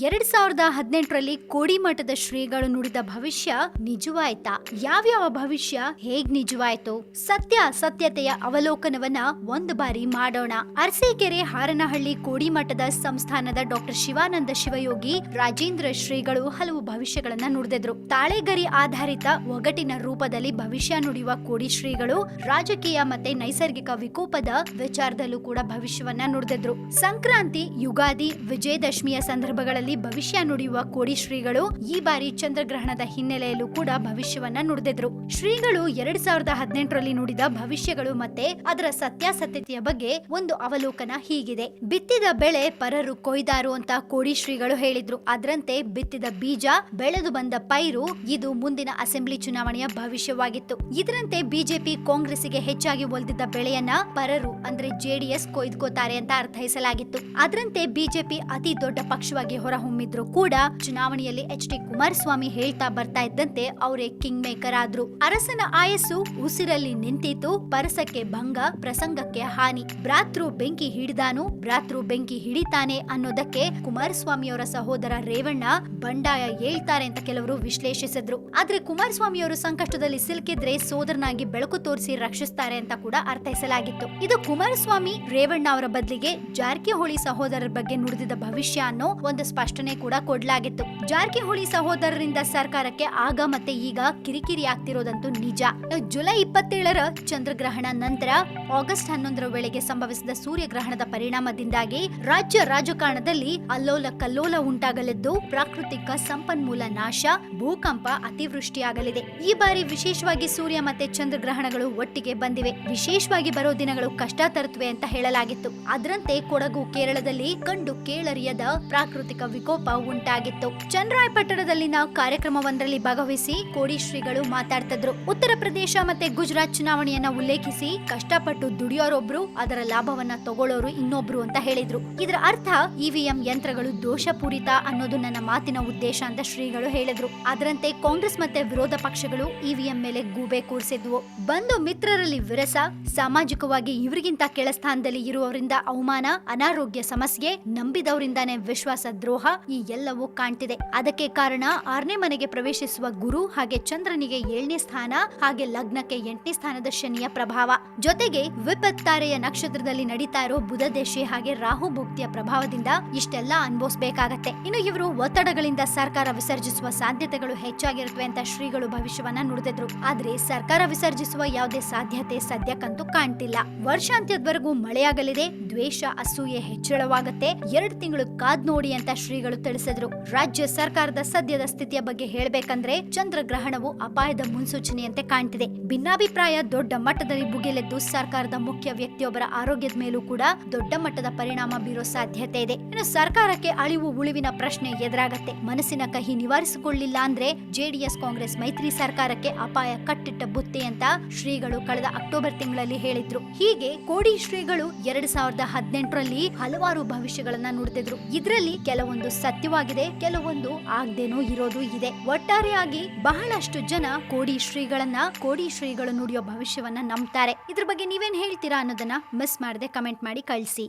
ಎರಡ್ ಸಾವಿರದ ಹದಿನೆಂಟರಲ್ಲಿ ಕೋಡಿಮಠದ ಶ್ರೀಗಳು ನುಡಿದ ಭವಿಷ್ಯ ನಿಜವಾಯ್ತಾ? ಯಾವ್ಯಾವ ಭವಿಷ್ಯ ಹೇಗ್ ನಿಜವಾಯ್ತು? ಸತ್ಯ ಸತ್ಯತೆಯ ಅವಲೋಕನವನ್ನ ಒಂದು ಬಾರಿ ಮಾಡೋಣ. ಅರಸೀಕೆರೆ ಹಾರನಹಳ್ಳಿ ಕೋಡಿಮಠದ ಸಂಸ್ಥಾನದ ಡಾಕ್ಟರ್ ಶಿವಾನಂದ ಶಿವಯೋಗಿ ರಾಜೇಂದ್ರ ಶ್ರೀಗಳು ಹಲವು ಭವಿಷ್ಯಗಳನ್ನ ನುಡಿದ್ರು ತಾಳೆಗರಿ ಆಧಾರಿತ ಒಗಟಿನ ರೂಪದಲ್ಲಿ ಭವಿಷ್ಯ ನುಡಿಯುವ ಕೋಡಿ ಶ್ರೀಗಳು ರಾಜಕೀಯ ಮತ್ತೆ ನೈಸರ್ಗಿಕ ವಿಕೋಪದ ವಿಚಾರದಲ್ಲೂ ಕೂಡ ಭವಿಷ್ಯವನ್ನ ನುಡಿದ್ರು ಸಂಕ್ರಾಂತಿ, ಯುಗಾದಿ, ವಿಜಯದಶಮಿಯ ಸಂದರ್ಭಗಳಲ್ಲಿ ಭವಿಷ್ಯ ನುಡಿಯುವ ಕೋಡಿ ಶ್ರೀಗಳು ಈ ಬಾರಿ ಚಂದ್ರಗ್ರಹಣದ ಹಿನ್ನೆಲೆಯಲ್ಲೂ ಕೂಡ ಭವಿಷ್ಯವನ್ನ ನುಡಿದಿದ್ರು. ಶ್ರೀಗಳು ಎರಡ್ ಸಾವಿರದ ಹದಿನೆಂಟರಲ್ಲಿ ನುಡಿದ ಭವಿಷ್ಯಗಳು ಮತ್ತೆ ಅದರ ಸತ್ಯಾಸತ್ಯತೆಯ ಬಗ್ಗೆ ಒಂದು ಅವಲೋಕನ ಹೀಗಿದೆ. ಬಿತ್ತಿದ ಬೆಳೆ ಪರರು ಕೊಯ್ದಾರು ಅಂತ ಕೋಡಿ ಶ್ರೀಗಳು ಹೇಳಿದ್ರು. ಅದರಂತೆ ಬಿತ್ತಿದ ಬೀಜ, ಬೆಳೆದು ಬಂದ ಪೈರು, ಇದು ಮುಂದಿನ ಅಸೆಂಬ್ಲಿ ಚುನಾವಣೆಯ ಭವಿಷ್ಯವಾಗಿತ್ತು. ಇದರಂತೆ ಬಿಜೆಪಿ ಕಾಂಗ್ರೆಸ್ಗೆ ಹೆಚ್ಚಾಗಿ ಒಲಿದಿದ್ದ ಬೆಳೆಯನ್ನ ಪರರು ಅಂದ್ರೆ ಜೆಡಿಎಸ್ ಕೊಯ್ದುಕೋತಾರೆ ಅಂತ ಅರ್ಥೈಸಲಾಗಿತ್ತು. ಅದರಂತೆ ಬಿಜೆಪಿ ಅತಿ ದೊಡ್ಡ ಪಕ್ಷವಾಗಿ ಹೊರಹೊಮ್ಮಿದ್ರು ಕೂಡ ಚುನಾವಣೆಯಲ್ಲಿ ಎಚ್ ಡಿ ಕುಮಾರಸ್ವಾಮಿ ಹೇಳ್ತಾ ಬರ್ತಾ ಇದ್ದಂತೆ ಅವರೇ ಕಿಂಗ್ ಮೇಕರ್ ಆದ್ರು. ಅರಸನ ಆಯಸ್ಸು ಉಸಿರಲ್ಲಿ ನಿಂತಿತು ಪರಸಕ್ಕೆ ಭಂಗ, ಪ್ರಸಂಗಕ್ಕೆ ಹಾನಿ. ಭ್ರಾತೃ ಬೆಂಕಿ ಹಿಡಿದಾನು, ಭ್ರಾತೃ ಬೆಂಕಿ ಹಿಡಿತಾನೆ ಅನ್ನೋದಕ್ಕೆ ಕುಮಾರಸ್ವಾಮಿಯವರ ಸಹೋದರ ರೇವಣ್ಣ ಬಂಡಾಯ ಹೇಳ್ತಾರೆ ಅಂತ ಕೆಲವರು ವಿಶ್ಲೇಷಿಸಿದ್ರು. ಆದ್ರೆ ಕುಮಾರಸ್ವಾಮಿಯವರು ಸಂಕಷ್ಟದಲ್ಲಿ ಸಿಲುಕಿದ್ರೆ ಸೋದರನಾಗಿ ಬೆಳಕು ತೋರಿಸಿ ರಕ್ಷಿಸ್ತಾರೆ ಅಂತ ಕೂಡ ಅರ್ಥೈಸಲಾಗಿತ್ತು. ಇದು ಕುಮಾರಸ್ವಾಮಿ, ರೇವಣ್ಣ ಅವರ ಬದಲಿಗೆ ಜಾರಕಿಹೊಳಿ ಸಹೋದರರ ಬಗ್ಗೆ ನುಡಿದಿದ್ದ ಭವಿಷ್ಯ ಅನ್ನೋ ಒಂದು ಸ್ಪಷ್ಟನೆ ಕೂಡ ಕೊಡ್ಲಾಗಿತ್ತು. ಜಾರಕಿಹೊಳಿ ಸಹೋದರರಿಂದ ಸರ್ಕಾರಕ್ಕೆ ಆಗ ಮತ್ತೆ ಈಗ ಕಿರಿಕಿರಿ ಆಗ್ತಿರೋದಂತೂ ನಿಜ. ಜುಲೈ ಇಪ್ಪತ್ತೇಳರ ಚಂದ್ರಗ್ರಹಣ ನಂತರ ಆಗಸ್ಟ್ ಹನ್ನೊಂದರ ವೇಳೆಗೆ ಸಂಭವಿಸಿದ ಸೂರ್ಯಗ್ರಹಣದ ಪರಿಣಾಮದಿಂದಾಗಿ ರಾಜ್ಯ ರಾಜಕಾರಣದಲ್ಲಿ ಅಲ್ಲೋಲ ಕಲ್ಲೋಲ ಉಂಟಾಗಲಿದ್ದು ಪ್ರಾಕೃತಿಕ ಸಂಪನ್ಮೂಲ ನಾಶ, ಭೂಕಂಪ ಅತಿವೃಷ್ಟಿಯಾಗಲಿದೆ. ಈ ಬಾರಿ ವಿಶೇಷವಾಗಿ ಸೂರ್ಯ ಮತ್ತೆ ಚಂದ್ರಗ್ರಹಣಗಳು ಒಟ್ಟಿಗೆ ಬಂದಿವೆ. ವಿಶೇಷವಾಗಿ ಬರೋ ದಿನಗಳು ಕಷ್ಟ ತರುತ್ತವೆ ಅಂತ ಹೇಳಲಾಗಿತ್ತು. ಅದರಂತೆ ಕೊಡಗು, ಕೇರಳದಲ್ಲಿ ಕಂಡು ಕೇಳರಿಯದ ಪ್ರಾಕೃತಿಕ ವಿಕೋಪ ಉಂಟಾಗಿತ್ತು. ಚನ್ನರಾಯಪಟ್ಟಣದಲ್ಲಿನ ಕಾರ್ಯಕ್ರಮವೊಂದರಲ್ಲಿ ಭಾಗವಹಿಸಿ ಕೋಡಿ ಶ್ರೀಗಳು ಮಾತಾಡ್ತಿದ್ರು. ಉತ್ತರ ಪ್ರದೇಶ ಮತ್ತೆ ಗುಜರಾತ್ ಚುನಾವಣೆಯನ್ನ ಉಲ್ಲೇಖಿಸಿ ಕಷ್ಟಪಟ್ಟು ದುಡಿಯೋರೊಬ್ರು, ಅದರ ಲಾಭವನ್ನ ತಗೊಳ್ಳೋರು ಇನ್ನೊಬ್ರು ಅಂತ ಹೇಳಿದ್ರು. ಇದರ ಅರ್ಥ ಇವಿಎಂ ಯಂತ್ರಗಳು ದೋಷಪೂರಿತ ಅನ್ನೋದು ನನ್ನ ಮಾತಿನ ಉದ್ದೇಶ ಅಂತ ಶ್ರೀಗಳು ಹೇಳಿದ್ರು. ಅದರಂತೆ ಕಾಂಗ್ರೆಸ್ ಮತ್ತೆ ವಿರೋಧ ಪಕ್ಷಗಳು ಇವಿಎಂ ಮೇಲೆ ಗೂಬೆ ಕೂರಿಸಿದ್ವು. ಬಂದು ಮಿತ್ರರಲ್ಲಿ ವಿರಸ, ಸಾಮಾಜಿಕವಾಗಿ ಇವರಿಗಿಂತ ಕೆಳ ಸ್ಥಾನದಲ್ಲಿ ಇರುವವರಿಂದ ಅವಮಾನ, ಅನಾರೋಗ್ಯ ಸಮಸ್ಯೆ, ನಂಬಿದವರಿಂದಾನೇ ವಿಶ್ವಾಸ ಈ ಎಲ್ಲವೂ ಕಾಣ್ತಿದೆ. ಅದಕ್ಕೆ ಕಾರಣ ಆರನೇ ಮನೆಗೆ ಪ್ರವೇಶಿಸುವ ಗುರು ಹಾಗೆ ಚಂದ್ರನಿಗೆ ಏಳನೇ ಸ್ಥಾನ ಹಾಗೆ ಲಗ್ನಕ್ಕೆ ಎಂಟನೇ ಸ್ಥಾನದ ಶನಿಯ ಪ್ರಭಾವ. ಜೊತೆಗೆ ವಿಪತ್ತಾರೆಯ ನಕ್ಷತ್ರದಲ್ಲಿ ನಡೀತಾ ಇರೋ ಬುಧ ದೇಶಿ ಹಾಗೆ ರಾಹು ಭುಕ್ತಿಯ ಪ್ರಭಾವದಿಂದ ಇಷ್ಟೆಲ್ಲ ಅನುಭವಿಸಬೇಕಾಗತ್ತೆ. ಇನ್ನು ಇವರು ಒತ್ತಡಗಳಿಂದ ಸರ್ಕಾರ ವಿಸರ್ಜಿಸುವ ಸಾಧ್ಯತೆಗಳು ಹೆಚ್ಚಾಗಿರುತ್ತವೆ ಅಂತ ಶ್ರೀಗಳು ಭವಿಷ್ಯವನ್ನ ನುಡಿದಿದ್ರು. ಆದ್ರೆ ಸರ್ಕಾರ ವಿಸರ್ಜಿಸುವ ಯಾವುದೇ ಸಾಧ್ಯತೆ ಸದ್ಯಕ್ಕಂತೂ ಕಾಣ್ತಿಲ್ಲ. ವರ್ಷಾಂತ್ಯದವರೆಗೂ ಮಳೆಯಾಗಲಿದೆ, ದ್ವೇಷ, ಅಸೂಯೆ ಹೆಚ್ಚಳವಾಗತ್ತೆ. ಎರಡು ತಿಂಗಳು ಕಾದ್ ನೋಡಿ ಅಂತ ಶ್ರೀಗಳು ತಿಳಿಸಿದ್ರು. ರಾಜ್ಯ ಸರ್ಕಾರದ ಸದ್ಯದ ಸ್ಥಿತಿಯ ಬಗ್ಗೆ ಹೇಳಬೇಕಂದ್ರೆ ಚಂದ್ರಗ್ರಹಣವು ಅಪಾಯದ ಮುನ್ಸೂಚನೆಯಂತೆ ಕಾಣ್ತಿದೆ. ಭಿನ್ನಾಭಿಪ್ರಾಯ ದೊಡ್ಡ ಮಟ್ಟದಲ್ಲಿ ಭುಗಿಲೆದ್ದು ಸರ್ಕಾರದ ಮುಖ್ಯ ವ್ಯಕ್ತಿಯೊಬ್ಬರ ಆರೋಗ್ಯದ ಮೇಲೂ ಕೂಡ ದೊಡ್ಡ ಮಟ್ಟದ ಪರಿಣಾಮ ಬೀರೋ ಸಾಧ್ಯತೆ ಇದೆ. ಇನ್ನು ಸರ್ಕಾರಕ್ಕೆ ಅಳಿವು ಉಳಿವಿನ ಪ್ರಶ್ನೆ ಎದುರಾಗತ್ತೆ. ಮನಸ್ಸಿನ ಕಹಿ ನಿವಾರಿಸಿಕೊಳ್ಳಿಲ್ಲ ಅಂದ್ರೆ ಜೆಡಿಎಸ್ ಕಾಂಗ್ರೆಸ್ ಮೈತ್ರಿ ಸರ್ಕಾರಕ್ಕೆ ಅಪಾಯ ಕಟ್ಟಿಟ್ಟ ಬುತ್ತಿ ಅಂತ ಶ್ರೀಗಳು ಕಳೆದ ಅಕ್ಟೋಬರ್ ತಿಂಗಳಲ್ಲಿ ಹೇಳಿದ್ರು. ಹೀಗೆ ಕೋಡಿ ಶ್ರೀಗಳು ಎರಡ್ ಸಾವಿರದ ಹದಿನೆಂಟರಲ್ಲಿ ಹಲವಾರು ಭವಿಷ್ಯಗಳನ್ನ ನೋಡ್ತಿದ್ರು ಇದರಲ್ಲಿ ಕೆಲವೊಂದು ಸತ್ಯವಾಗಿದೆ, ಕೆಲವೊಂದು ಆಗ್ದೇನೋ ಇರೋದು ಇದೆ. ಒಟ್ಟಾರೆಯಾಗಿ ಬಹಳಷ್ಟು ಜನ ಕೋಡಿ ಶ್ರೀಗಳನ್ನ, ಕೋಡಿ ಶ್ರೀಗಳು ನುಡಿಯೋ ಭವಿಷ್ಯವನ್ನ ನಂಬ್ತಾರೆ. ಇದ್ರ ಬಗ್ಗೆ ನೀವೇನ್ ಹೇಳ್ತೀರಾ ಅನ್ನೋದನ್ನ ಮಿಸ್ ಮಾಡದೆ ಕಮೆಂಟ್ ಮಾಡಿ ಕಳಿಸಿ.